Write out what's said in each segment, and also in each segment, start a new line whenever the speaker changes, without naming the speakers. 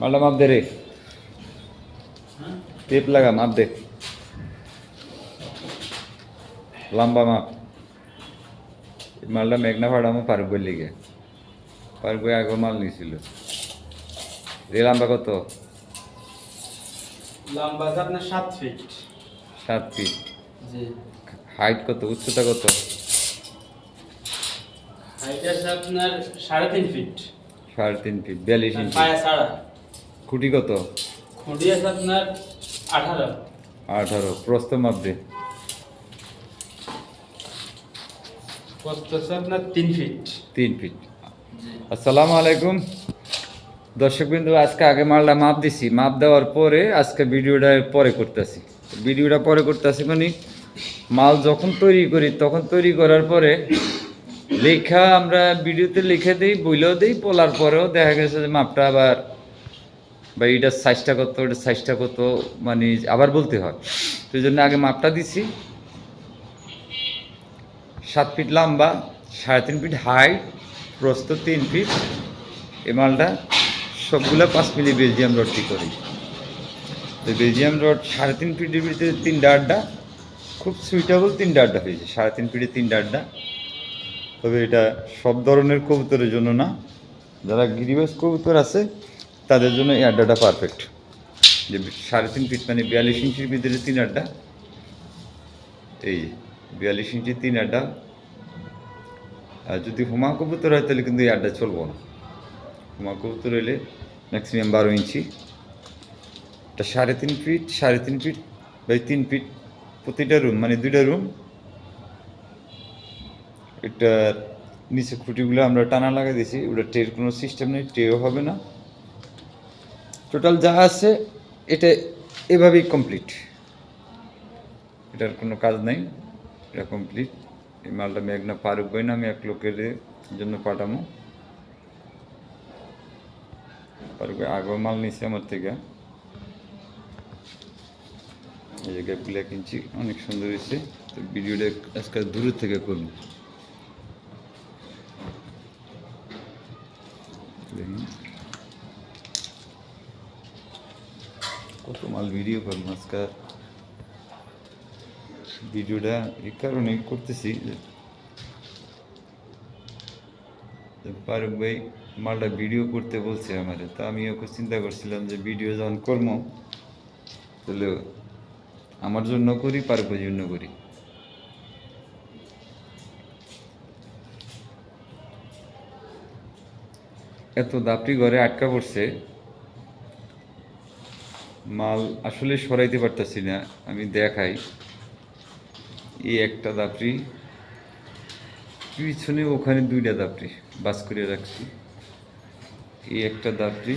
মালটা মাপ দে রে। টেপ লাগা মাপ দে। লম্বা মাপ। মালটা মেঘনা ফাড়ামো পার্ক বই লিগে। পার্ক বই আগে মাল নিয়েছিল রে লম্বা কত?
লম্বা আপনার সাত ফিট
সাত ফিট
জি।
হাইট কত? উচ্চতা কত?
হাইট আছে আপনার সাড়ে তিন ফিট
সাড়ে তিন ফিট বিয়াল্লিশ ইঞ্চি খুঁটি কত?
খুঁটি আছে আপনার আঠারো।
আঠারো প্রস্থ মাপ দে
কষ্ট আছে আপনার তিন ফিট।
তিন ফিট।
জি।
আসসালামু আলাইকুম। দর্শক বিন্দু আজকে আগে মালটা মাপ দিছি। মাপ দেওয়ার পরে আজকে ভিডিওটা পরে করতেছি। ভিডিওটা পরে করতেছি মানে মাল যখন তৈরি করি তখন তৈরি করার পরে লেখা আমরা ভিডিওতে লিখে দিই বইলেও দিই বলার পরেও দেখা গেছে যে মাপটা আবার বা এটার সাইজটা কত এটার সাইজটা কত মানে আবার বলতে হয়। তো জন্য আগে মাপটা দিছি। সাত ফিট লম্বা, সাড়ে তিন ফিট হাইট প্রস্ত তিন ফিট। এ মালটা সবগুলো পাঁচ মিলি বেলজিয়াম রডটি করি। তো বেলজিয়াম রড সাড়ে তিন ফিটের ভিতরে তিনটা আড্ডা, খুব সুইটেবল তিনটা আড্ডা হয়েছে, সাড়ে তিন ফিটে তিনটা আড্ডা। তবে এটা সব ধরনের কবুতরের জন্য না। যারা গিরিবাস কবুতর আছে তাদের জন্য এই আড্ডাটা পারফেক্ট যে সাড়ে তিন ফিট মানে বিয়াল্লিশ ইঞ্চির ভিতরে তিন আড্ডা। এই বিয়াল্লিশ ইঞ্চি তিন আড্ডা। আর যদি হুমা কবুতর হয়, তাহলে কিন্তু এই আড্ডা চলবো না। হুমা কবুতর হলে ম্যাক্সিমাম বারো ইঞ্চি। এটা সাড়ে তিন ফিট সাড়ে তিন ফিট বাই তিন ফিট প্রতিটা রুম মানে দুইটা রুম এটা নিচে খুঁটিগুলো আমরা টানা লাগাই দিয়েছি। ওটা ট্রের কোনো সিস্টেম নেই ট্রেও হবে না। টোটাল যা আছে, এটা এভাবেই কমপ্লিট এটার কোনো কাজ নেই। এটা কমপ্লিট এই মালটা আমি মেঘনা পারুক বই না, আমি এক লোকের জন্য পাঠামো। পারুক আগেও মাল নিছে আমার থেকে। এই জায়গায় ব্ল্যাক কিনছি, অনেক সুন্দর হয়েছে। তো ভিডিওটা আজকে দূরের থেকে করব। দেখুন। কত মাল ভিডিও করব আজকে ভিডিওটা এই কারণে করতেছি ফারুক ভাই মালটা ভিডিও করতে বলছে আমার তা আমি ওকে চিন্তা করছিলাম যে ভিডিও যখন করব তাহলে আমার জন্য করি ফারুক ভাইয়ের জন্য করি এত দাপড়ি ঘরে আটকা পড়ছে মাল আসলে সরাইতে পারতাছি না, আমি দেখাই। এই একটা দাপড়ি, পিছনে ওখানে দুইটা দাপড়ি, বাস করে রাখছি। এই একটা দাপড়ি,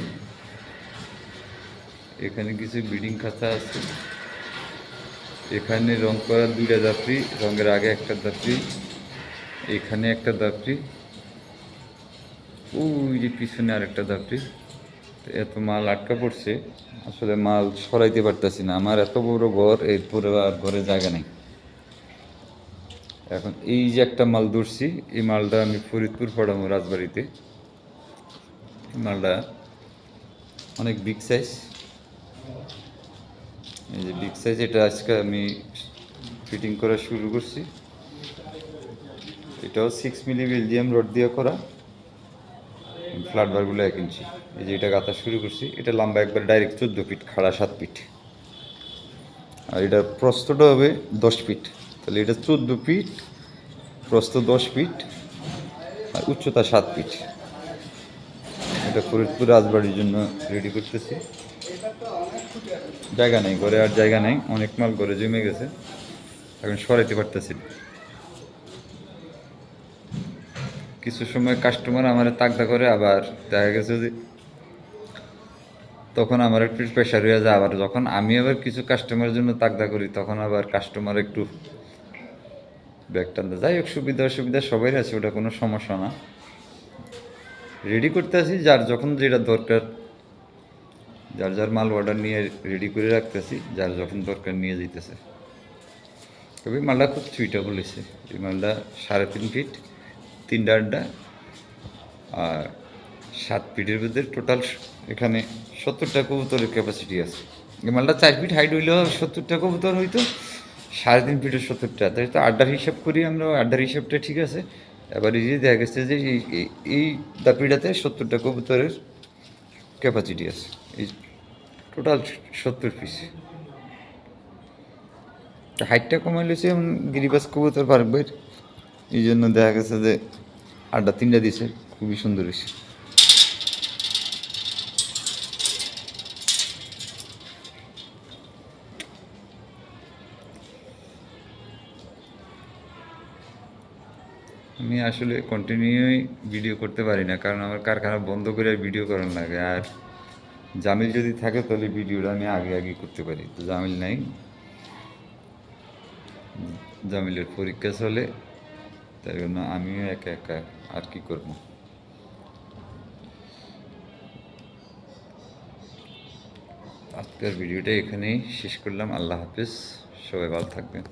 এখানে কিছু বিল্ডিং খাতা আছে। এখানে রং করার দুইটা দাপড়ি, রঙের আগে একটা দাপড়ি, এখানে একটা দাপড়ি, ওই যে পিছনে আরেকটা দাপড়ি। তো এত মাল আটকা পড়ছে, আসলে মাল সরাইতে পারতেছি না। আমার এত বড় ঘর এরপরে আর ঘরে জায়গা নেই। এখন এই যে একটা মাল ধরছি, এই মালটা আমি ফরিদপুর পড়াবো রাজবাড়িতে। এই মালটা অনেক বিগ সাইজ এই যে বিগ সাইজ এটা আজকে আমি ফিটিং করা শুরু করছি। এটাও সিক্স মিলি বেলজিয়াম রড দিয়ে করা। ফ্ল্যাট বারগুলো এক ইঞ্চি। এই যে এটা গাঁথা শুরু করছি, এটা লম্বা একবার ডাইরেক্ট চোদ্দ ফিট, খাড়া সাত ফিট। আর এটা প্রস্তটা হবে দশ ফিট। তাহলে এটা চোদ্দ ফিট, প্রস্ত দশ ফিট, আর উচ্চতা সাত ফিট। এটা ফরিদপুর রাজবাড়ির জন্য রেডি করতেছি। জায়গা নেই, ঘরে আর জায়গা নেই, অনেক মাল ঘরে জমে গেছে। এখন সরাইতে পারতেছি কিছু সময় কাস্টমার আমার তাকদা করে, আবার দেখা গেছে যে তখন আমার একটু প্রেশার হয়ে যায়, আবার যখন আমি আবার কিছু কাস্টমারের জন্য তাকদা করি, তখন আবার কাস্টমার একটু ব্যাগ টানতে যাই হোক, সুবিধা অসুবিধা সবাই আছে, ওটা কোনো সমস্যা না। রেডি করতে আসি যার যখন যেটা দরকার, যার যার মাল অর্ডার নিয়ে রেডি করে রাখতেছি, যার যখন দরকার নিয়ে যেতেছে তবে মালটা খুব সুইটেবল হয়েছে এই মালটা সাড়ে তিন ফিট তিনটা আড্ডা আর সাত ফিটের ভিতরে টোটাল এখানে সত্তরটা কবুতরের ক্যাপাসিটি আছে। মালটা চার ফিট হাইট হইলেও সত্তরটা কবুতর হইতো, সাড়ে তিন ফিটের সত্তরটা। তাই তো আড্ডার হিসাব করি আমরা, আড্ডার হিসাবটা ঠিক আছে। এবার এই যে দেখা গেছে যে এই- এই- দাপিটাতে সত্তরটা কবুতরের ক্যাপাসিটি আছে। এই টোটাল সত্তর পিস হাইটটা কমাইলেছে গিরিবাস কবুতর পারবে এই জন্য দেখা গেছে যে আড্ডা তিনটা দিছে খুবই সুন্দর হয়েছে। আমি আসলে কন্টিনিউই ভিডিও করতে পারি না, কারণ আমার কারখানা বন্ধ করে ভিডিও করার লাগে। আর জামিল যদি থাকে তাহলে ভিডিওটা আমি আগে আগে করতে পারি। তো জামিল নাই। জামিলের পরীক্ষা চলে, তাই জন্য আমিও একা একা আর কি করব? আজকের ভিডিওটা এখানেই শেষ করলাম। আল্লাহ হাফিজ। সবাই ভালো থাকবেন।